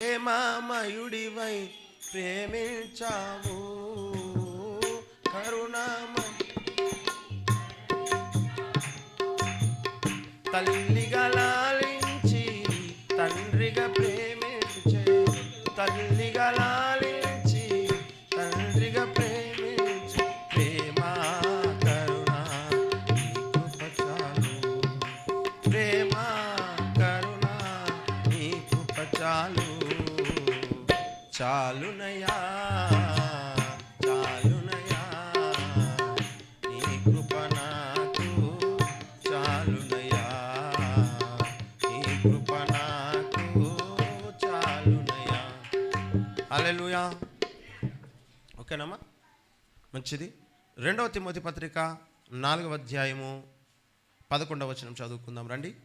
ప్రేమామయుడివై ప్రేమించావు? కరుణామ తల్లి హల్లెలూయా. ఓకేనమ్మా? మంచిది. రెండవ తిమోతి పత్రిక నాలుగవ అధ్యాయము పదకొండవ వచనం చదువుకుందాం. రండి.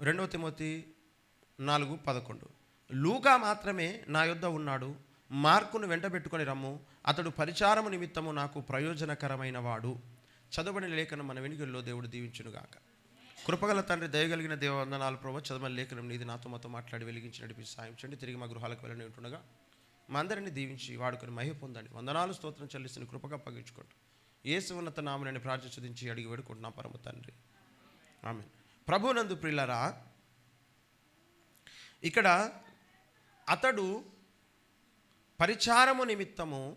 రెండవ తిమోతి నాలుగు పదకొండు. లూకా మాత్రమే నా యొద్ద ఉన్నాడు. మార్కును వెంటబెట్టుకొని రమ్ము. అతడు పరిచారము నిమిత్తము నాకు ప్రయోజనకరమైన వాడు. చదవని లేఖనం మన వెనుకల్లో దేవుడు దీవించునుగాక. కృపగల తండ్రి దయగలిగిన దేవ వందనాలు ప్రభు. చదవని లేఖనం నీది నాతో మాతో మాట్లాడి వెలిగించి నడిపి సాయం చేయండి తిరిగి మా గృహాలకు వెళ్ళని ఉంటుండగా మా అందరిని దీవించి వాడుకొని మహిమ పొందండి. వందనాలు స్తోత్రం చెల్లిస్తున్న కృపగా పగించుకోండి ఏసు ఉన్నత నామని ప్రార్థించి అడిగి వేడుకుంటున్నా పరమ తండ్రి. ఆమె ప్రభునందు ప్రిల్లరా ఇక్కడ అతడు పరిచారము నిమిత్తము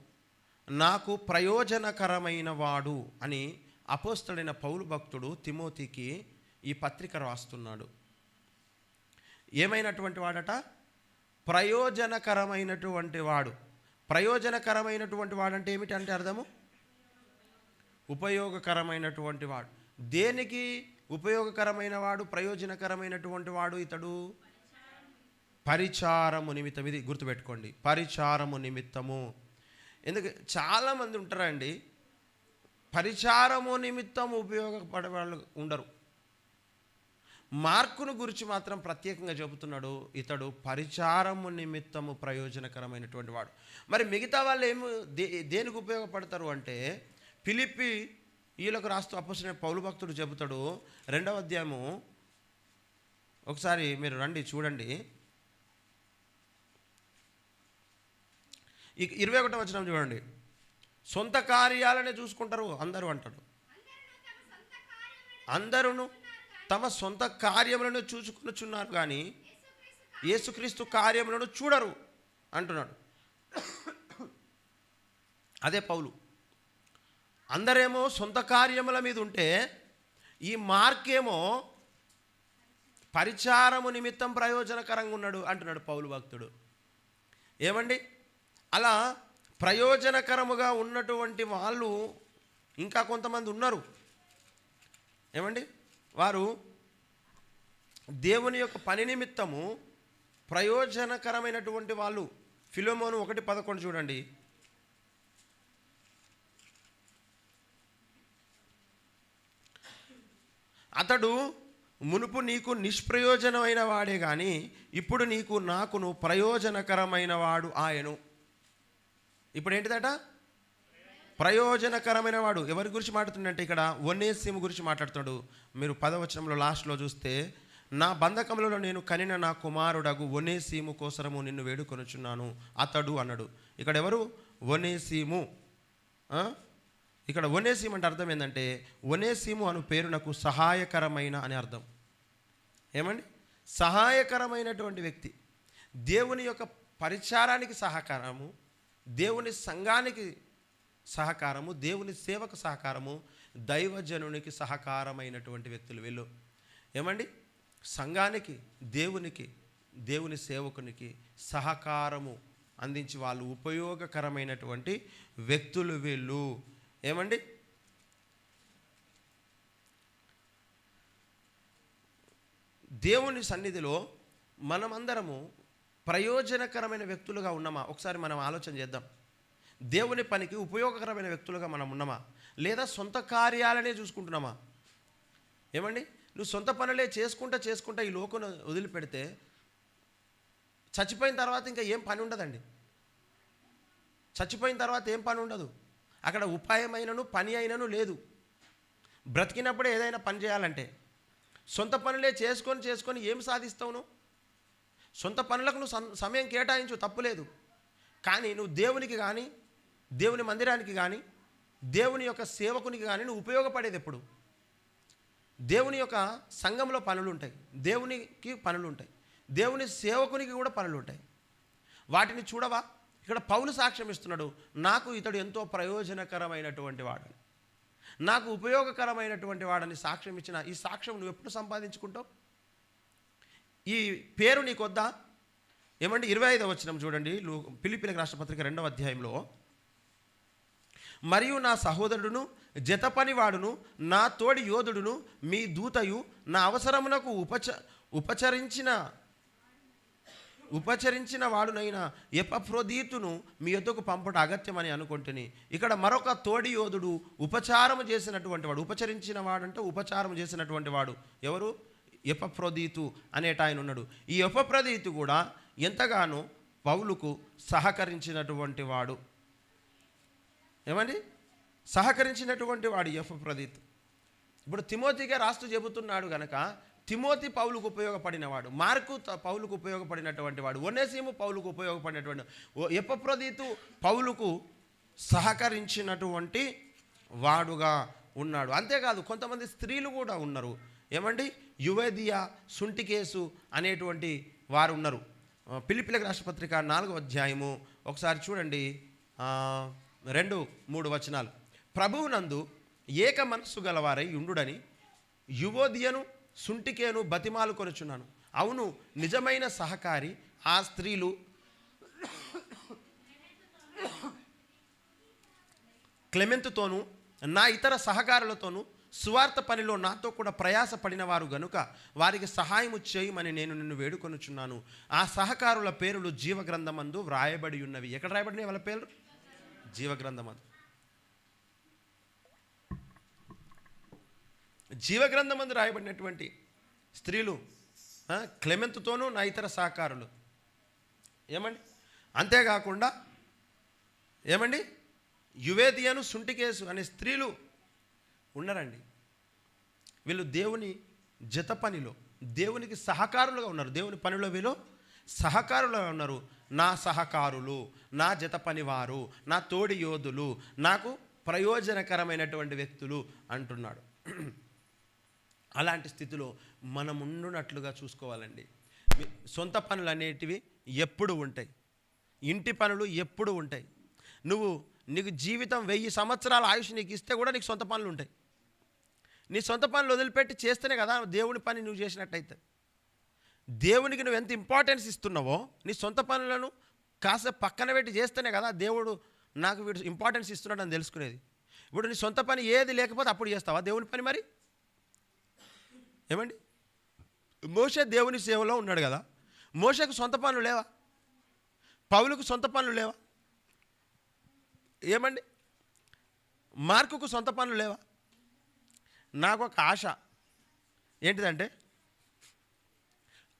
నాకు ప్రయోజనకరమైన వాడు అని అపోస్తడైన పౌలు భక్తుడు తిమోతికి ఈ పత్రిక రాస్తున్నాడు. ఏమైనటువంటి వాడట? ప్రయోజనకరమైనటువంటి వాడు. ప్రయోజనకరమైనటువంటి వాడంటే ఏమిటి అంటే అర్థము? ఉపయోగకరమైనటువంటి వాడు. దేనికి ఉపయోగకరమైన వాడు? ప్రయోజనకరమైనటువంటి వాడు ఇతడు? పరిచారము నిమిత్తం. ఇది గుర్తుపెట్టుకోండి. పరిచారము నిమిత్తము. ఎందుకు? చాలామంది ఉంటారండి. పరిచారము నిమిత్తం ఉపయోగపడే వాళ్ళు ఉండరు. మార్కును గురించి మాత్రం ప్రత్యేకంగా చెబుతున్నాడు ఇతడు పరిచారము నిమిత్తము ప్రయోజనకరమైనటువంటి వాడు. మరి మిగతా వాళ్ళు ఏమి దే దేనికి ఉపయోగపడతారు అంటే పిలిపి వీళ్ళకు రాస్తూ అప్పసిన పౌలు భక్తుడు చెబుతాడు రెండవ అధ్యాయము ఒకసారి మీరు రండి చూడండి. ఇక ఇరవై ఒకటో వచనం చూడండి. సొంత కార్యాలనే చూసుకుంటారు అందరూ అంటాడు. అందరూ తమ సొంత కార్యములను చూసుకునిచున్నారు కానీ యేసుక్రీస్తు కార్యములను చూడరు అంటున్నాడు. అదే పౌలు. అందరేమో సొంత కార్యముల మీద ఉంటే ఈ మార్కేమో పరిచారము నిమిత్తం ప్రయోజనకరంగా ఉన్నాడు అంటున్నాడు పౌలు భక్తుడు. ఏమండి? అలా ప్రయోజనకరముగా ఉన్నటువంటి వాళ్ళు ఇంకా కొంతమంది ఉన్నారు. ఏమండి? వారు దేవుని యొక్క పని నిమిత్తము ప్రయోజనకరమైనటువంటి వాళ్ళు. ఫిలోమోను ఒకటి పదకొండు చూడండి. అతడు మునుపు నీకు నిష్ప్రయోజనమైన వాడే కానీ ఇప్పుడు నీకు నాకును ప్రయోజనకరమైన వాడు ఆయను. ఇప్పుడు ఏంటిదట ప్రయోజనకరమైన వాడు. ఎవరి గురించి మాట్లాడుతుందంటే ఇక్కడ ఒనేసిము గురించి మాట్లాడుతున్నాడు. మీరు పదవచనంలో లాస్ట్లో చూస్తే నా బంధకములలో నేను కనిన నా కుమారుడగు ఒనేసీము కోసరము నిన్ను వేడుకొనుచున్నాను. అతడు అన్నాడు. ఇక్కడ ఎవరు? ఒనేసీము ఇక్కడ ఒనేసీము అంటే అర్థం ఏంటంటే ఒనేసీము అను పేరు నాకు సహాయకరమైన అని అర్థం. ఏమండి? సహాయకరమైనటువంటి వ్యక్తి. దేవుని యొక్క పరిచారానికి సహకారము దేవుని సంఘానికి సహకారము దేవుని సేవకు సహకారము దైవజనునికి సహకారమైనటువంటి వ్యక్తులు వీళ్ళు. ఏమండి? సంఘానికి దేవునికి దేవుని సేవకునికి సహకారము అందించి వాళ్ళు ఉపయోగకరమైనటువంటి వ్యక్తులు వీళ్ళు. ఏమండి? దేవుని సన్నిధిలో మనమందరము ప్రయోజనకరమైన వ్యక్తులుగా ఉన్నామా? ఒకసారి మనం ఆలోచన చేద్దాం. దేవుని పనికి ఉపయోగకరమైన వ్యక్తులుగా మనం ఉన్నామా? లేదా సొంత కార్యాలనే చూసుకుంటున్నామా? ఏమండి? నువ్వు సొంత పనులే చేసుకుంటా చేసుకుంటా ఈ లోకను వదిలిపెడితే చచ్చిపోయిన తర్వాత ఇంకా ఏం పని ఉండదండి. చచ్చిపోయిన తర్వాత ఏం పని ఉండదు. అక్కడ ఉపాయమైనను పని అయినను లేదు. బ్రతికినప్పుడే ఏదైనా పని చేయాలంటే సొంత పనులే చేసుకొని చేసుకొని ఏం సాధిస్తావు నువ్వు? సొంత పనులకు నువ్వు సం- సమయం కేటాయించు తప్పులేదు కానీ నువ్వు దేవునికి కానీ దేవుని మందిరానికి కానీ దేవుని యొక్క సేవకునికి కానీ నువ్వు ఉపయోగపడేది ఎప్పుడు? దేవుని యొక్క సంఘంలో పనులు ఉంటాయి. దేవునికి పనులు ఉంటాయి. దేవుని సేవకునికి కూడా పనులు ఉంటాయి. వాటిని చూడవా? ఇక్కడ పౌలు సాక్ష్యం ఇస్తున్నాడు నాకు ఇతడు ఎంతో ప్రయోజనకరమైనటువంటి వాడు నాకు ఉపయోగకరమైనటువంటి వాడని సాక్ష్యం ఇచ్చిన ఈ సాక్ష్యం నువ్వు ఎప్పుడు సంపాదించుకుంటావు? ఈ పేరు నీకొద్దా? ఏమండి? ఇరవై ఐదవ వచ్చినం చూడండి. లు- పిలిపిలకు రాష్ట్రపత్రిక రెండవ అధ్యాయంలో మరియు నా సహోదరుడును జత పనివాడును నా తోడి యోధుడును మీ దూతయు నా అవసరమునకు ఉపచ ఉపచరించిన ఉపచరించిన వాడునైన ఎపఫ్రోదీతును మీ యొద్దకు పంపట అగత్యమని అనుకుంటుని. ఇక్కడ మరొక తోడి యోధుడు ఉపచారము చేసినటువంటి వాడు ఉపచరించిన వాడంటే ఉపచారం చేసినటువంటి వాడు ఎవరు? ఎపఫ్రోదీతు అనేట ఆయన ఉన్నాడు. ఈ ఎపప్రదీతు కూడా ఎంతగానో పౌలుకు సహకరించినటువంటి వాడు. ఏమండి? సహకరించినటువంటి వాడు ఎఫ్ ప్రదీత్ ఇప్పుడు తిమోతిగా రాస్తూ చెబుతున్నాడు గనక తిమోతి పౌలుకు ఉపయోగపడినవాడు మార్కు త- పౌలుకు ఉపయోగపడినటువంటి వాడు ఒనేసీము పౌలుకు ఉపయోగపడినటువంటి ఓ ఎపప్రదీతు పౌలుకు సహకరించినటువంటి వాడుగా ఉన్నాడు. అంతేకాదు కొంతమంది స్త్రీలు కూడా ఉన్నారు. ఏమండి? యువేదియా సుంటికేసు అనేటువంటి వారు ఉన్నారు. ఆ, రాష్ట్రపత్రిక నాలుగో అధ్యాయము. ఒకసారి చూడండి. రెండు మూడు వచనాలు. ప్రభువునందు ఏక మనస్సు గలవారై ఉండుడని యువోదియను సుంటికేను బతిమాలు కొనుచున్నాను. అవును నిజమైన సహకారి ఆ స్త్రీలు క్లెమెంతుతోనూ నా ఇతర సహకారులతోనూ సువార్త పనిలో నాతో కూడా ప్రయాసపడిన వారు గనుక వారికి సహాయము చేయమని నేను నిన్ను వేడుకొనుచున్నాను. ఆ సహకారుల పేర్లు జీవగ్రంథమందు వ్రాయబడి ఉన్నవి. ఎక్కడ రాయబడినాయి వాళ్ళ పేర్లు? జీవగ్రంథమందు జీవగ్రంథమందు రాయబడినటువంటి స్త్రీలు క్లెమెంత్తోనూ క్లెమెంతుతోనూ నా ఇతర సహకారులు. ఏమండి? అంతేకాకుండా ఏమండి? యువేదియను సుంటికేసు అనే స్త్రీలు ఉన్నారండి. వీళ్ళు దేవుని జత పనిలో దేవునికి సహకారులుగా ఉన్నారు. దేవుని పనిలో వీళ్ళు సహకారులు ఉన్నారు నా సహకారులు నా జత పనివారు నా తోడి యోధులు నాకు ప్రయోజనకరమైనటువంటి వ్యక్తులు అంటున్నాడు. అలాంటి స్థితిలో మనం ఉండునట్లుగా చూసుకోవాలండి. సొంత పనులు అనేటివి ఎప్పుడు ఉంటాయి. ఇంటి పనులు ఎప్పుడు ఉంటాయి. నువ్వు నీకు జీవితం వెయ్యి సంవత్సరాల ఆయుష్ నీకు ఇస్తే కూడా నీకు సొంత పనులు ఉంటాయి. నీ సొంత పనులు వదిలిపెట్టి చేస్తేనే కదా దేవుని పని నువ్వు చేసినట్టయితే. దేవునికి నువ్వు ఎంత ఇంపార్టెన్స్ ఇస్తున్నావో నీ సొంత పనులను కాస్త పక్కన పెట్టి చేస్తేనే కదా దేవుడు నాకు వీడు ఇంపార్టెన్స్ ఇస్తున్నాడు అని తెలుసుకునేది. ఇప్పుడు నీ సొంత పని ఏది లేకపోతే అప్పుడు చేస్తావా? దేవుని పని మరి? ఏమండి? మోసే దేవుని సేవలో ఉన్నాడు కదా. మోషకు సొంత పనులు లేవా? పౌలుకు సొంత పనులు లేవా? ఏమండి? మార్కుకు సొంత పనులు లేవా? నాకు ఒక ఆశ. ఏంటిదంటే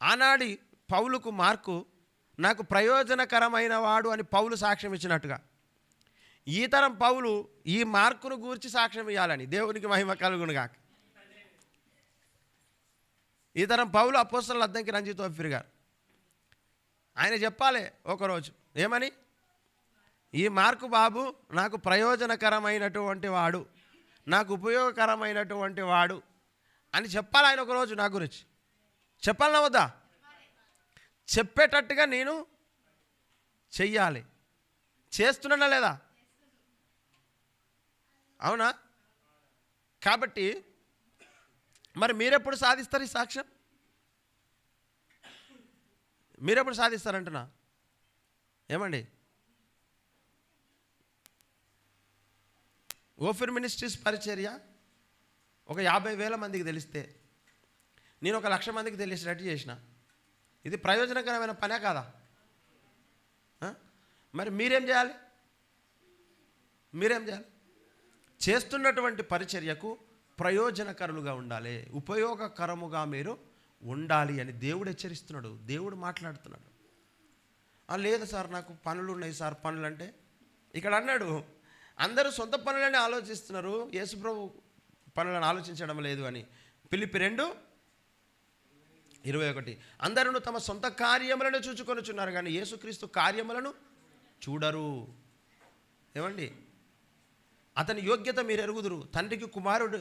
ఆనాడి పౌలుకు మార్కు నాకు ప్రయోజనకరమైన వాడు అని పౌలు సాక్ష్యం ఇచ్చినట్టుగా. ఈ తరం పౌలు ఈ మార్కును గూర్చి సాక్ష్యం ఇవ్వాలని దేవునికి మహిమ కలుగునుగాక. ఈ తరం పౌలు అపోస్తల అద్దంకి రంజిత్ ఓఫిర్ గారు. ఆయన చెప్పాలి ఒకరోజు ఏమని? ఈ మార్కు బాబు నాకు ప్రయోజనకరమైనటువంటి వాడు నాకు ఉపయోగకరమైనటువంటి వాడు అని చెప్పాలి ఆయన ఒకరోజు నా గురించి. చెప్పాలనా వద్దా? చెప్పేటట్టుగా నేను చెయ్యాలి. చేస్తున్నానా లేదా? అవునా? కాబట్టి మరి మీరెప్పుడు సాధిస్తారు ఈ సాక్ష్యం? మీరెప్పుడు సాధిస్తారంటున్నా? ఏమండి? ఓఫిర్ మినిస్ట్రీస్ పరిచర్య ఒక యాభై వేల మందికి తెలిస్తే నేను ఒక లక్ష మందికి తెలిసేటట్టు చేసిన. ఇది ప్రయోజనకరమైన పనే కాదా? మరి మీరేం చేయాలి? మీరేం చేయాలి? చేస్తున్నటువంటి పరిచర్యకు ప్రయోజనకరులుగా ఉండాలి. ఉపయోగకరముగా మీరు ఉండాలి అని దేవుడు హెచ్చరిస్తున్నాడు. దేవుడు మాట్లాడుతున్నాడు. లేదు సార్ నాకు పనులు ఉన్నాయి సార్ పనులు అంటే ఇక్కడ అన్నాడు. అందరూ సొంత పనులనే ఆలోచిస్తున్నారు. యేసుప్రభు పనులను ఆలోచించడం లేదు అని. పిలిపి రెండు ఇరవై ఒకటి. అందరూ తమ సొంత కార్యములను చూచుకొనుచున్నారు కానీ యేసుక్రీస్తు కార్యములను చూడరు. ఏమండి? అతని యోగ్యత మీరు ఎరుగుదురు. తండ్రికి కుమారుడు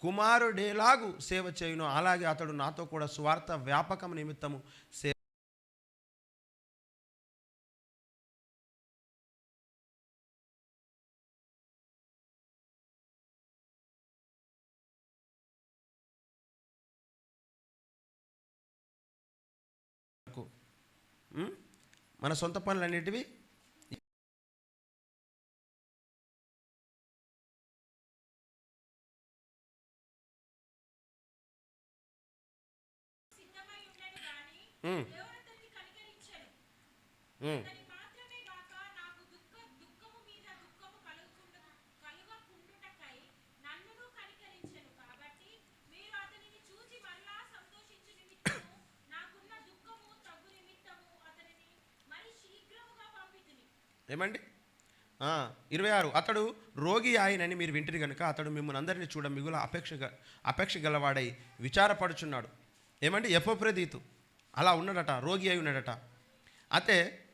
కుమారుడేలాగు సేవ చేయును. అలాగే అతడు నాతో కూడా స్వార్థ వ్యాపకం నిమిత్తము సే మన సొంత పనులు అనేటివి సిద్ధమై ఉండెను ఏమండి? ఇరవై ఆరు. అతడు రోగి ఆయనని మీరు వింటిరి కనుక అతడు మిమ్మల్ని అందరినీ చూడ మిగుల అపేక్ష అపేక్ష గలవాడై విచారపడుచున్నాడు. ఏమండి? ఎఫోప్రదీతు. అలా ఉన్నాడట రోగి అయి ఉన్నాడట. అయితే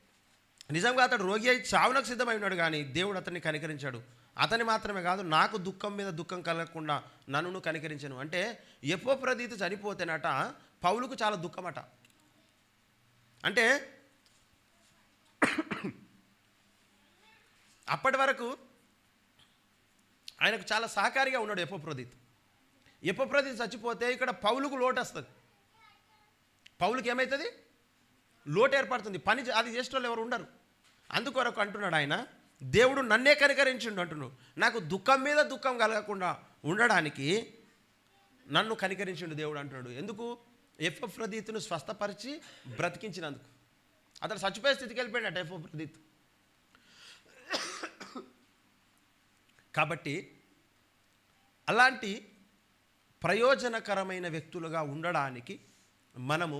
నిజంగా అతడు రోగి అయి చావునకు సిద్ధమై ఉన్నాడు కానీ దేవుడు అతన్ని కనికరించాడు. అతని మాత్రమే కాదు నాకు దుఃఖం మీద దుఃఖం కలగకుండా నన్ను కనికరించను. అంటే ఎఫోప్రదీతు చనిపోతేనట పౌలుకు చాలా దుఃఖమట. అంటే అప్పటి వరకు ఆయనకు చాలా సహకారిగా ఉన్నాడు ఎపోప్రదీత్. ఎపోప్రదీత్ చచ్చిపోతే ఇక్కడ పౌలుకు లోటు వస్తుంది. పౌలుకి ఏమవుతుంది లోటు ఏర్పడుతుంది. పని చే- అది చేసే వాళ్ళు ఎవరు ఉండరు. అందుకొరకు అంటున్నాడు ఆయన దేవుడు నన్నే కనికరించిండు అంటున్నాడు. నాకు దుఃఖం మీద దుఃఖం కలగకుండా ఉండడానికి నన్ను కనికరించిండు దేవుడు అంటున్నాడు. ఎందుకు? ఎఫ్రదీత్ను స్వస్థపరిచి బ్రతికించినందుకు. అతను చచ్చిపోయే స్థితికి వెళ్ళిపోయాడు ప్రదీత్ కాబట్టి అలాంటి ప్రయోజనకరమైన వ్యక్తులుగా ఉండడానికి మనము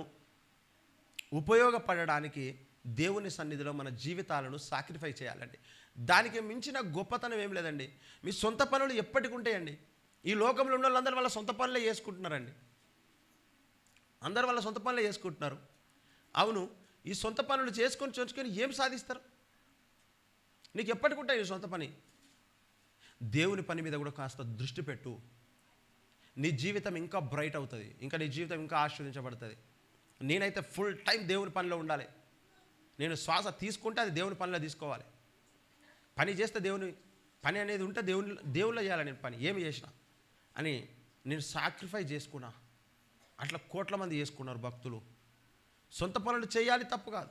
ఉపయోగపడడానికి దేవుని సన్నిధిలో మన జీవితాలను సాక్రిఫై చేయాలండి. దానికి మించిన గొప్పతనం ఏం లేదండి. మీ సొంత పనులు ఎప్పటికి ఉంటాయండి. ఈ లోకంలో ఉన్న వాళ్ళందరూ వాళ్ళ సొంత పనులే చేసుకుంటున్నారండి. అందరి వాళ్ళ సొంత పనులే చేసుకుంటున్నారు. అవును ఈ సొంత పనులు చేసుకొని చేసుకొని ఏం సాధిస్తారు? నీకు ఎప్పటికి ఉంటాయి ఈ సొంత పని? దేవుని పని మీద కూడా కాస్త దృష్టి పెట్టు. నీ జీవితం ఇంకా బ్రైట్ అవుతుంది. ఇంకా నీ జీవితం ఇంకా ఆశీర్వదించబడుతుంది నేనైతే ఫుల్ టైం దేవుని పనిలో ఉండాలి. నేను శ్వాస తీసుకుంటే అది దేవుని పనిలో తీసుకోవాలి. పని చేస్తే దేవుని పని అనేది ఉంటే దేవుని దేవుళ్ళ చేయాలి నేను పని. ఏమి చేసినా. అని నేను సాక్రిఫై చేసుకున్నా. అట్లా కోట్ల మంది చేసుకున్నారు భక్తులు. సొంత పనులు చేయాలి తప్పు కాదు.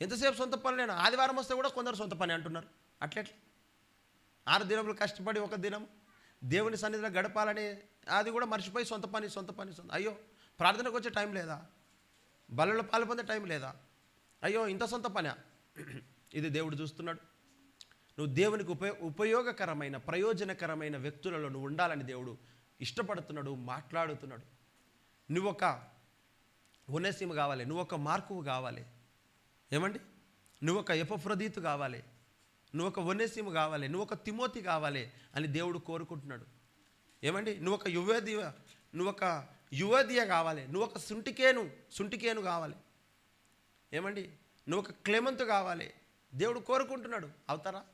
ఎంతసేపు సొంత పనులేనా ఆదివారం వస్తే కూడా కొందరు సొంత పని అంటున్నారు. అట్లెట్లా? ఆరు దినములు కష్టపడి ఒక దినం దేవుని సన్నిధిలో గడపాలని అది కూడా మర్చిపోయి సొంత పని సొంత పని సొంత అయ్యో ప్రార్థనకు వచ్చే టైం లేదా? బలలో పాలు పొందే టైం లేదా? అయ్యో ఇంత సొంత పనా? ఇది దేవుడు చూస్తున్నాడు. నువ్వు దేవునికి ఉపయో ఉపయోగకరమైన ప్రయోజనకరమైన వ్యక్తులలో నువ్వు ఉండాలని దేవుడు ఇష్టపడుతున్నాడు మాట్లాడుతున్నాడు. నువ్వు ఒక ఉనేసీమ కావాలి నువ్వు ఒక మార్కువు కావాలి. ఏమండి? నువ్వు ఒక ఎపఫ్రదీతు కావాలి. నువ్వు ఒక వనేసీము కావాలి నువ్వు ఒక తిమోతి కావాలి అని దేవుడు కోరుకుంటున్నాడు. ఏమండి? నువ్వు ఒక యువదియ నువ్వు ఒక యువదియ కావాలి నువ్వు ఒక సుంటికేను సుంటికేను కావాలి. ఏమండి? నువ్వు ఒక క్లెమంతు కావాలి. దేవుడు కోరుకుంటున్నాడు. అవుతారా?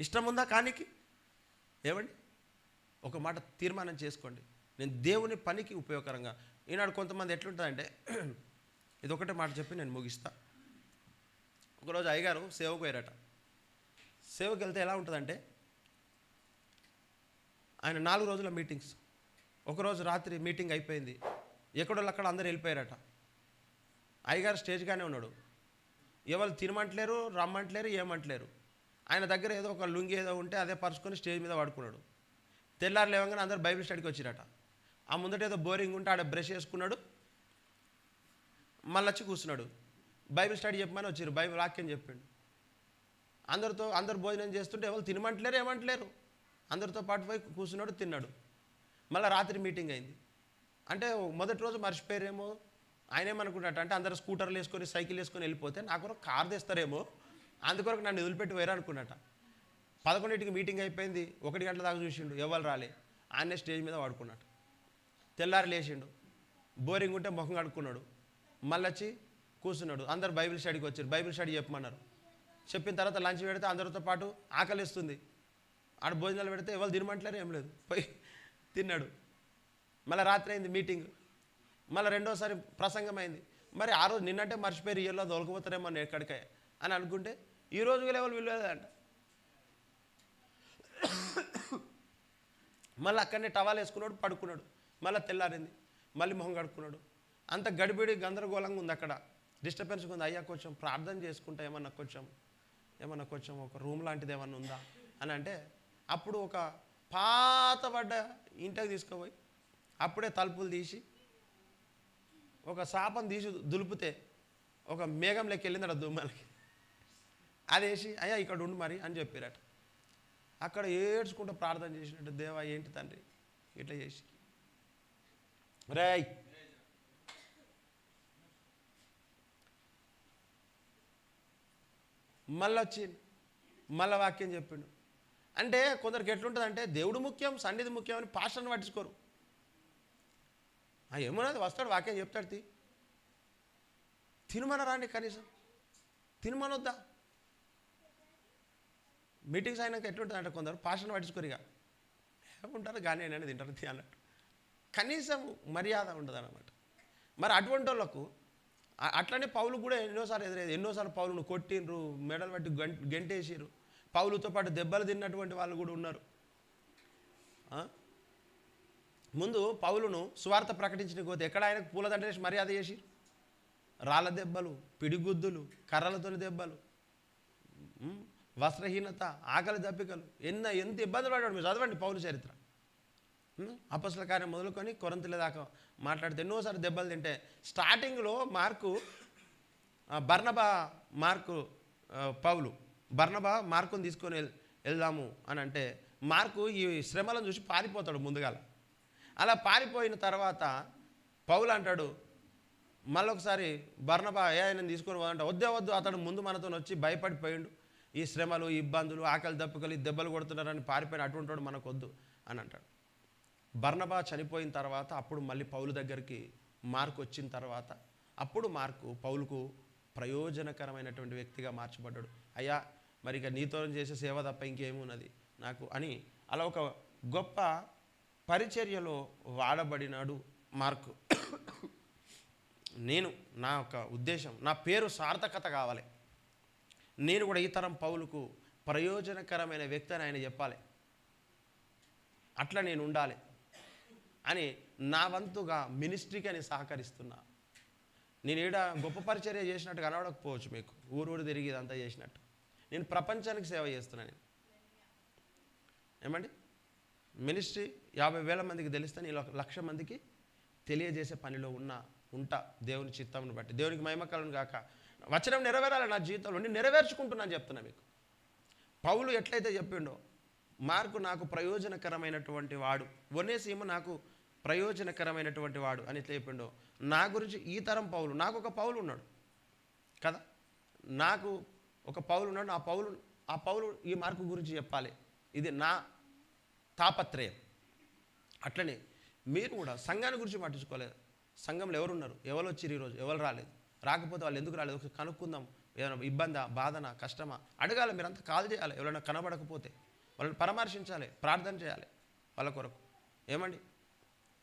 ఇష్టం ఉందా కానికి? ఏమండి? ఒక మాట తీర్మానం చేసుకోండి. నేను దేవుని పనికి ఉపయోగకరంగా. ఈనాడు కొంతమంది ఎట్లుంటుందంటే ఇది ఒకటే మాట చెప్పి నేను ముగిస్తా. ఒకరోజు అయ్యగారు సేవకు పోయారట. సేవకి వెళ్తే ఎలా ఉంటుందంటే ఆయన నాలుగు రోజుల మీటింగ్స్ ఒకరోజు రాత్రి మీటింగ్ అయిపోయింది. ఎక్కడోళ్ళు అక్కడ అందరు వెళ్ళిపోయారట. అయ్యగారు స్టేజ్గానే ఉన్నాడు. ఎవరు తినమంటలేరు రమ్మంటలేరు ఏమంటలేరు. ఆయన దగ్గర ఏదో ఒక లుంగి ఏదో ఉంటే అదే పరుచుకొని స్టేజ్ మీద పడుకున్నాడు తెల్లారు లేవగానే అందరు బైబిల్ స్టడీకి వచ్చిరట. ఆ ముందట ఏదో బోరింగ్ ఉంటే ఆడ బ్రష్ చేసుకున్నాడు. మళ్ళీ వచ్చి కూర్చున్నాడు. బైబిల్ స్టడీ చెప్పమని వచ్చారు బైబిల్ వాక్యం చెప్పిండు. అందరితో అందరు భోజనం చేస్తుంటే ఎవరు తినమంటలేరు ఏమంటలేరు. అందరితో పాటు పోయి కూర్చున్నాడు తిన్నాడు. మళ్ళీ రాత్రి మీటింగ్ అయింది. అంటే మొదటి రోజు మర్చిపోయారేమో. ఆయన ఏమనుకున్నట్టు అంటే అందరు స్కూటర్లు వేసుకొని సైకిల్ వేసుకొని వెళ్ళిపోతే నా కొరకు కార్ తెస్తారేమో. అందుకొరకు నన్ను వదిలిపెట్టి వేరే అనుకున్నట పదకొండింటికి మీటింగ్ అయిపోయింది. ఒకటి గంటల దాకా చూసిండు ఎవరు రాలే. ఆయనే స్టేజ్ మీద వాడుకున్నట్టు. తెల్లారి లేచిండు. బోరింగ్ ఉంటే ముఖం కడుక్కున్నాడు. మళ్ళీ వచ్చి కూర్చున్నాడు. అందరు బైబిల్ స్టడీకి వచ్చారు. బైబిల్ స్టడీ చెప్పమన్నారు. చెప్పిన తర్వాత లంచ్ పెడితే అందరితో పాటు ఆకలిస్తుంది. ఆడ భోజనాలు పెడితే ఎవరు తినమంటలేరు ఏం లేదు. పోయి తిన్నాడు. మళ్ళీ రాత్రి అయింది మీటింగ్. మళ్ళీ రెండోసారి ప్రసంగం అయింది. మరి ఆ రోజు నిన్నంటే మర్చిపోయి రియల్లో దొలకపోతారేమో నేను ఎక్కడికే అని అనుకుంటే ఈ రోజు లెవెల్ విలువలేదంట మళ్ళీ అక్కడనే టవాల్ వేసుకున్నాడు పడుకున్నాడు. మళ్ళీ తెల్లారింది. మళ్ళీ మొహం కడుక్కున్నాడు. అంత గడిబిడి గందరగోళంగా ఉంది అక్కడ. డిస్టర్బెన్స్గా ఉంది. అయ్యా కొంచెం ప్రార్థన చేసుకుంటా ఏమన్నా కొంచెం ఏమన్నా కొంచెం ఒక రూమ్ లాంటిది ఏమన్నా ఉందా? అని అంటే అప్పుడు ఒక పాతబడ్డ ఇంటికి తీసుకుపోయి అప్పుడే తలుపులు తీసి ఒక శాపం తీసి దులిపితే ఒక మేఘం లెక్క వెళ్ళిందట దుమ్మలకి. అది వేసి అయ్యా ఇక్కడ ఉండు మరి అని చెప్పారట. అక్కడ ఏడ్చుకుంటూ ప్రార్థన చేసినట్టు దేవా ఏంటి తండ్రి? ఇట్లా చేసి. రేయ్! మళ్ళీ వచ్చి మళ్ళీ వాక్యం చెప్పిండు. అంటే కొందరికి ఎట్లుంటుంది అంటే దేవుడు ముఖ్యం సన్నిధి ముఖ్యం అని పాస్టర్ని పట్టించుకోరు. ఏమన్నది? వస్తాడు వాక్యం చెప్తాడు తీ. తినమన రాండి కనీసం? తినమనొద్దా? మీటింగ్స్ అయినాక ఎట్లుంటుంది అంటే కొందరు పాస్టర్ని పట్టించుకోరు ఇక. ఏముంటారు? కానీ నేను తింటారు తీ అన్నట్టు. కనీసం మర్యాద ఉండదు అన్నమాట మరి అటువంటి వాళ్ళకు అట్లనే పౌలు కూడా ఎన్నోసార్లు ఎదురయ్యేది ఎన్నోసార్లు పౌలును కొట్టిండ్రు మెడలు పట్టి గంట గంటేసిర్రు. పౌలుతో పాటు దెబ్బలు తిన్నటువంటి వాళ్ళు కూడా ఉన్నారు. ముందు పౌలును సువార్త ప్రకటించిన పోతే ఎక్కడ ఆయనకు పూలదండ వేసి మర్యాద చేసి రాళ్ళ దెబ్బలు పిడిగుద్దులు కర్రలతోని దెబ్బలు వస్త్రహీనత ఆకలి దప్పికలు. ఎన్న ఎంత ఇబ్బంది పడ్డాడు మీరు? చదవండి పౌలు చరిత్ర. ఉమ్, కార్యం మొదలుకొని కొరంతల దాకా మాట్లాడితే ఎన్నోసార్లు దెబ్బలు తింటే స్టార్టింగ్లో మార్కు బర్ణబా మార్కు పౌలు బర్ణబా మార్కుని తీసుకొని వెళ్దాము అని అంటే మార్కు ఈ శ్రమలను చూసి పారిపోతాడు ముందుగాల. అలా పారిపోయిన తర్వాత పౌలు అంటాడు మళ్ళొకసారి బర్ణబా ఏ ఆయన తీసుకొని పోదంట వద్దే వద్దు అతడు ముందు మనతో వచ్చి భయపడిపోయిండు. ఈ శ్రమలు ఇబ్బందులు ఆకలి దప్పుకలు దెబ్బలు కొడుతున్నారని పారిపోయిన అటువంటి వాడు మనకొద్దు అని అంటాడు. బర్ణబా చనిపోయిన తర్వాత అప్పుడు మళ్ళీ పౌలు దగ్గరికి మార్కు వచ్చిన తర్వాత అప్పుడు మార్కు పౌలుకు ప్రయోజనకరమైనటువంటి వ్యక్తిగా మార్చబడ్డాడు. అయ్యా మరి ఇక నీతో చేసే సేవ తప్ప ఇంకేమున్నది నాకు అని అలా ఒక గొప్ప పరిచర్యలో వాడబడినాడు మార్కు. నేను నా యొక్క ఉద్దేశం నా పేరు సార్థకత కావాలి. నేను కూడా ఈ తరం పౌలుకు ప్రయోజనకరమైన వ్యక్తి అని ఆయన చెప్పాలి. అట్లా నేను ఉండాలి. అని నా వంతుగా మినిస్ట్రీకి అని సహకరిస్తున్నా. నేను ఈడ గొప్ప పరిచర్య చేసినట్టు కనబడకపోవచ్చు మీకు. ఊరూరు తిరిగి ఇదంతా చేసినట్టు. నేను ప్రపంచానికి సేవ చేస్తున్నా నేను. ఏమండి? మినిస్ట్రీ యాభై వేల మందికి తెలిస్తే నేను ఒక లక్ష మందికి తెలియజేసే పనిలో ఉన్న ఉంటా దేవుని చిత్తంను బట్టి. దేవునికి మహిమకాలను కాక వచనం నెరవేరాలి నా జీవితంలో. నేను నెరవేర్చుకుంటున్నాను చెప్తున్నా మీకు. పౌలు ఎట్లయితే చెప్పిండో మార్కు నాకు ప్రయోజనకరమైనటువంటి వాడు. వనేసీమ నాకు ప్రయోజనకరమైనటువంటి వాడు అని ఎట్లా చెప్పిండో నా గురించి ఈ తరం పౌలు నాకు ఒక పౌలు ఉన్నాడు. కదా? నాకు ఒక పౌలు ఉన్నాడు ఆ పౌలు ఆ పౌలు ఈ మార్కు గురించి చెప్పాలి. ఇది నా తాపత్రయం. అట్లనే మీరు కూడా సంఘాన్ని గురించి పట్టించుకోలేదు. సంఘంలో ఎవరున్నారు? ఎవరు వచ్చిరు ఈరోజు? ఎవరు రాలేదు? రాకపోతే వాళ్ళు ఎందుకు రాలేదు? ఒకసారి కనుక్కుందాం. ఏదైనా ఇబ్బందా బాధనా కష్టమా? అడగాలి మీరంతా కాల్ చేయాలి. ఎవరైనా కనబడకపోతే వాళ్ళని పరామర్శించాలి ప్రార్థన చేయాలి వాళ్ళ కొరకు. ఏమండి?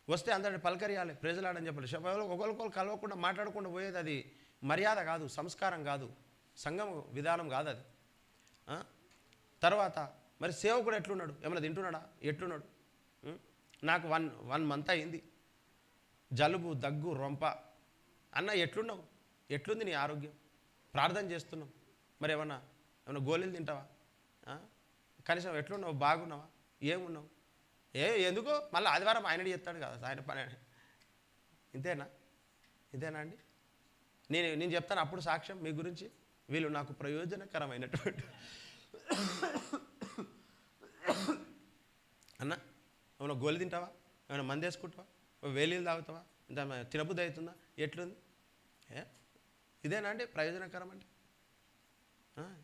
వస్తే అందరిని పలకరియాలి ప్రజలాడని చెప్పాలి. చెప్ప- ఒకరికొకరు కలవకుండా మాట్లాడకుండా పోయేది అది మర్యాద కాదు సంస్కారం కాదు సంఘం విధానం కాదు అది. తర్వాత మరి సేవకుడు ఎట్లున్నాడు? ఏమైనా తింటున్నాడా? ఎట్లున్నాడు? నాకు వన్ వన్ మంత్ అయింది. జలుబు దగ్గు రొంప. అన్న ఎట్లున్నావు? ఎట్లుంది నీ ఆరోగ్యం? ప్రార్థన చేస్తున్నావు. మరి ఏమన్నా ఏమన్నా గోళీలు తింటావా? కనీసం ఎట్లున్నావు? బాగున్నావా? ఏమున్నావు? ఏ ఎందుకు? మళ్ళీ ఆదివారం ఆయన చెప్తాడు కదా ఆయన పని. ఇంతేనా? ఇంతేనా అండి? నేను నేను చెప్తాను అప్పుడు సాక్ష్యం మీ గురించి. వీళ్ళు నాకు ప్రయోజనకరమైనటువంటి అన్న ఏమైనా గోలి తింటావా? ఏమైనా మంది వేసుకుంటావా? వేలీలు తాగుతావా? ఇంత తినబుద్ధి అవుతుందా? ఎట్లుంది? ఏ? ఇదేనా అండి? ప్రయోజనకరం అంటే?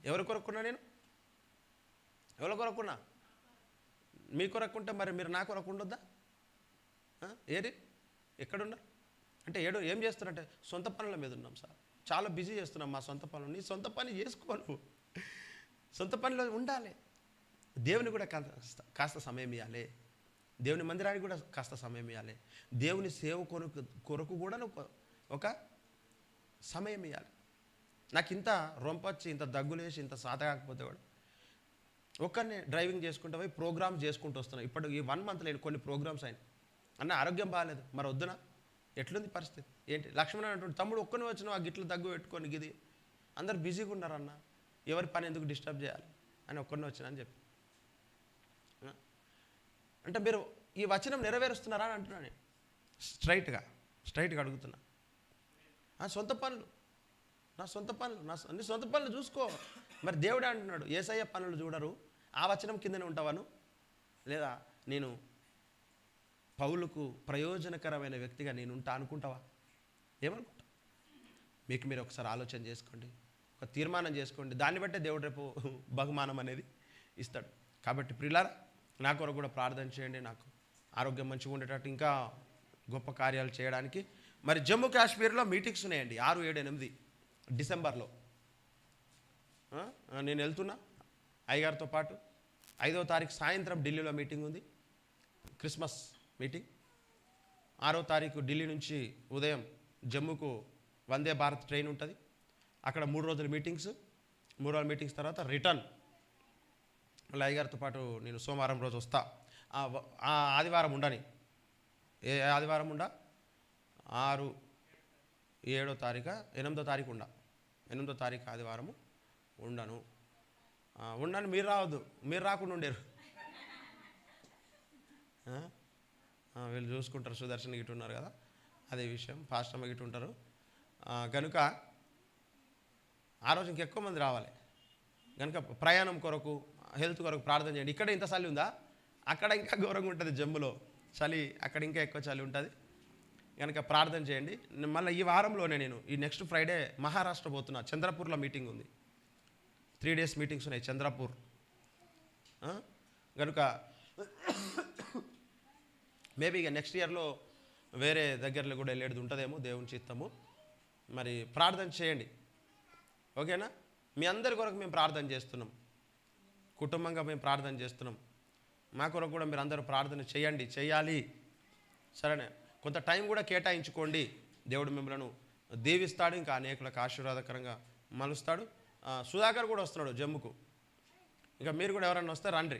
ఎవరి కొరకున్నా నేను? ఎవరి కొరకున్నా? మీ కొరకు ఉంటే మరి మీరు నా కొరకు ఉండొద్దా? ఏది? ఎక్కడున్నా ఎక్కడున్నారు? అంటే ఏడు ఏం చేస్తున్నారంటే సొంత పనుల మీద ఉన్నాం సార్. చాలా బిజీ చేస్తున్నాం మా సొంత పనులు. నీ సొంత పని చేసుకో నువ్వు. సొంత పనిలో ఉండాలి. దేవుని కూడా కాస్త కాస్త సమయం ఇవ్వాలి దేవుని మందిరానికి కూడా కాస్త సమయం ఇవ్వాలి దేవుని సేవ కొరకు కొరకు కూడా నువ్వు ఒక సమయం ఇవ్వాలి నాకు ఇంత రొంపొచ్చి ఇంత దగ్గులేసి ఇంత సాత కాకపోతే కూడా ఒక్కరిని డ్రైవింగ్ చేసుకుంటూ పోయి ప్రోగ్రామ్స్ చేసుకుంటూ వస్తున్నాను ఇప్పుడు ఈ వన్ మంత్ లేని కొన్ని ప్రోగ్రామ్స్ అయినాయి. అన్న ఆరోగ్యం బాగాలేదు. మరి వద్దునా? ఎట్లుంది పరిస్థితి? ఏంటి? లక్ష్మణ్ అన్నటువంటి తమ్ముడు ఒక్కని వచ్చిన ఆ గిట్లు దగ్గు పెట్టుకొని గిది. అందరు బిజీగా ఉన్నారన్న ఎవరి పని ఎందుకు డిస్టర్బ్ చేయాలి? అని ఒక్కడిని వచ్చిన అని చెప్పి. అంటే మీరు ఈ వచనం నెరవేరుస్తున్నారా అని అంటున్నాను నేను. స్ట్రైట్గా స్ట్రైట్గా అడుగుతున్నా. ఆ సొంత పనులు. నా సొంత పనులు నా అన్ని సొంత పనులు చూసుకో. మరి దేవుడు అంటున్నాడు ఏసయ్య పనులు చూడరు ఆ వచనం కిందనే ఉంటావాను లేదా నేను పౌలుకు ప్రయోజనకరమైన వ్యక్తిగా నేను ఉంటా అనుకుంటావా? ఏమనుకుంటా? మీకు మీరు ఒకసారి ఆలోచన చేసుకోండి ఒక తీర్మానం చేసుకోండి. దాన్ని బట్టే దేవుడు రేపు బహుమానం అనేది ఇస్తాడు. కాబట్టి ప్రిలారా నా కొరకు కూడా ప్రార్థన చేయండి. నాకు ఆరోగ్యం మంచిగా ఉండేటట్టు ఇంకా గొప్ప కార్యాలు చేయడానికి. మరి జమ్మూ కాశ్మీర్లో మీటింగ్స్ ఉన్నాయండి ఆరు ఏడు ఎనిమిది డిసెంబర్లో. నేను వెళ్తున్నా. అయ్యగారితో పాటు ఐదో తారీఖు సాయంత్రం ఢిల్లీలో మీటింగ్ ఉంది. Christmas meeting. ఆరో తారీఖు ఢిల్లీ నుంచి ఉదయం జమ్మూకు వందే భారత్ ట్రైన్ ఉంటుంది. అక్కడ మూడు రోజుల మీటింగ్స్. మూడు రోజుల మీటింగ్స్ తర్వాత రిటర్న్. మళ్ళీ అయ్యగారితో పాటు నేను సోమవారం రోజు వస్తా. ఆ ఆదివారం ఉండని. ఏ ఆదివారం ఉండ? ఆరు ఏడో తారీఖు? ఎనిమిదో తారీఖు ఉండ. ఎనిమిదో తారీఖు ఆదివారము. ఉండను. ఉండను మీరు రావద్దు. మీరు రాకుండా ఉండేరు. వీళ్ళు చూసుకుంటారు సుదర్శన్ గిట్ట ఉన్నారు కదా? అదే విషయం పాస్టమ్మ గిట్టు ఉంటారు. కనుక ఆ రోజు ఇంకెక్కువ మంది రావాలి. కనుక ప్రయాణం కొరకు హెల్త్ కొరకు ప్రార్థన చేయండి. ఇక్కడ ఇంత చలి ఉందా? అక్కడ ఇంకా ఘోరంగా ఉంటుంది జమ్ములో చలి అక్కడ ఇంకా ఎక్కువ చలి ఉంటుంది. కనుక ప్రార్థన చేయండి. మళ్ళీ ఈ వారంలోనే నేను ఈ నెక్స్ట్ ఫ్రైడే మహారాష్ట్ర పోతున్నా. చంద్రపూర్లో మీటింగ్ ఉంది. త్రీ డేస్ మీటింగ్స్ ఉన్నాయి చంద్రపూర్. కనుక మేబీ ఇక నెక్స్ట్ ఇయర్లో వేరే దగ్గరలో కూడా వెళ్ళేది ఉంటుందేమో దేవుని చిత్తము. మరి ప్రార్థన చేయండి. ఓకేనా? మీ అందరి కొరకు మేము ప్రార్థన చేస్తున్నాం. కుటుంబంగా మేము ప్రార్థన చేస్తున్నాం. మా కొరకు కూడా మీరు అందరూ ప్రార్థన చేయండి చేయాలి. సరేనే? కొంత టైం కూడా కేటాయించుకోండి. దేవుడు మిమ్మల్ని దీవిస్తాడు ఇంకా అనేకులకు ఆశీర్వాదకరంగా మలుస్తాడు. సుధాకర్ కూడా వస్తున్నాడు జమ్ముకు. ఇంకా మీరు కూడా ఎవరన్నా వస్తే రండి.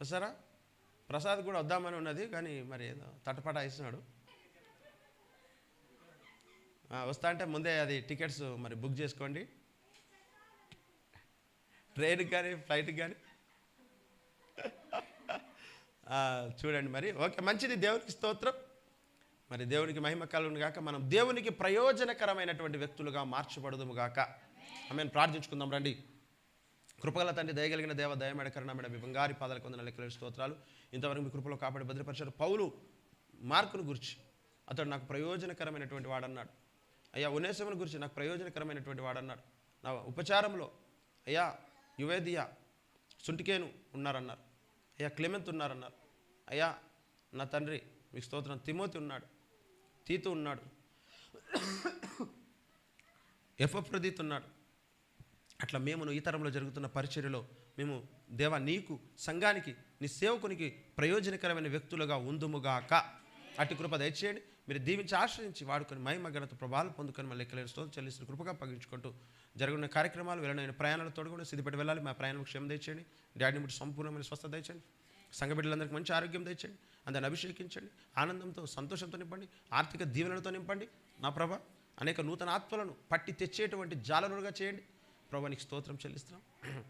వస్తారా? ప్రసాద్ కూడా వద్దామని ఉన్నది కానీ మరి ఏదో తటపట ఇస్తున్నాడు వస్తా అంటే ముందే అది టికెట్స్ మరి బుక్ చేసుకోండి. ట్రైన్కి కానీ ఫ్లైట్కి కానీ. చూడండి మరి. ఓకే మంచిది. దేవునికి స్తోత్రం. మరి దేవునికి మహిమ కలుగును గాక. మనం దేవునికి ప్రయోజనకరమైనటువంటి వ్యక్తులుగా మార్చబడదుము గాక. ఆమెను. ప్రార్థించుకుందాం రండి. కృపగల తండ్రి దయగలిగిన దేవ దయమేడ కరుణామేడ మీ బంగారి పాదాలకు వందల లెక్కల స్తోత్రాలు. ఇంతవరకు మీ కృపలో కాపాడి భద్రపరిచారు. పౌలు మార్కును గురించి అతడు నాకు ప్రయోజనకరమైనటువంటి వాడన్నాడు. అయ్యా ఉనేశముని గురించి నాకు ప్రయోజనకరమైనటువంటి వాడన్నాడు. నా ఉపచారంలో అయ్యా యువేదియా సుంటికేను ఉన్నారన్నారు. అయ్యా క్లెమెంత్ ఉన్నారన్నారు. అయ్యా నా తండ్రి మీకు స్తోత్రం. తిమోతి ఉన్నాడు. తీతు ఉన్నాడు. ఎఫప్రదీత్ ఉన్నాడు. అట్లా మేము ఈ తరంలో జరుగుతున్న పరిచర్యలో మేము దేవ నీకు సంఘానికి నీ సేవకునికి ప్రయోజనకరమైన వ్యక్తులుగా ఉందుముగాక అటు కృప దయచేయండి. మీరు దీవించి ఆశ్రయించి వాడుకొని మహిమ ఘనత ప్రభావాలు పొందుకొని మళ్ళీ ఎక్కలేని స్తోత్రం చెల్లిస్తున్న కృపగా పగించుకుంటూ జరుగుతున్న కార్యక్రమాలు వెళ్ళిన ప్రయాణాలు తోడుకొని సిద్ధిపెట్టి వెళ్ళాలి. మా ప్రయాణం క్షేమం దయచేయండి. డాడీని బట్టి సంపూర్ణమైన స్వస్థత దయచేయండి. సంఘ బిడ్డలందరికీ మంచి ఆరోగ్యం దయచేయండి. అందరిని అభిషేకించండి ఆనందంతో సంతోషంతో నింపండి ఆర్థిక దీవెనలతో నింపండి. నా ప్రభ అనేక నూతన ఆత్మలను పట్టి తెచ్చేటువంటి జాలరుగా చేయండి. ప్రభా నీకు స్తోత్రం చెల్లిస్తున్నాం.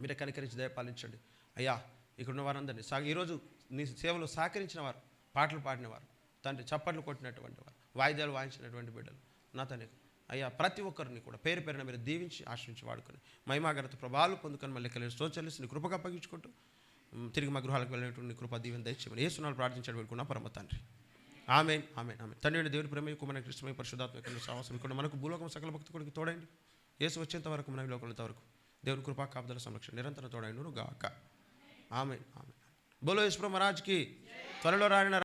మీరు కనికరించి దయపాలించండి అయ్యా ఇక్కడ ఉన్న వారందరినీ సా ఈరోజు నీ సేవలో సహకరించిన వారు పాటలు పాడినవారు తండ్రి చప్పట్లు కొట్టినటువంటి వారు వాయిద్యాలు వాయించినటువంటి బిడ్డలు నా తండ్రి. అయ్యా ప్రతి ఒక్కరిని కూడా పేరు పేరున మీరు దీవించి ఆశ్రయించి వాడుకొని మహిమాగరత ప్రభావాలు పొందుకొని మళ్ళీ కలిసి స్తోత్రం కృపగా అప్పగించుకుంటూ తిరిగి మా గృహాలకు వెళ్ళినటువంటి కృప దీవెన దయచేయమని ఏ సునాలు ప్రార్థించడం పెట్టుకున్నా పరమ తండ్రి. ఆమె ఆమె ఆమె తండ్రి దేవుని దేవుడి ప్రేమ కుమార కృష్ణమై పరిశుధాత్మక సాహసం ఇక్కడ మనకు భూలోకం సకల భక్తి కొడుకు తోడండి. యేసు వచ్చేంత వరకు మన లోకంత వరకు దేవుని కృపా కాపుదల సంరక్షణ నిరంతరం తోడైండును గాక ఆమె ఆమె బోలో ఈశ్వర మహారాజ్కి త్వరలో రాయన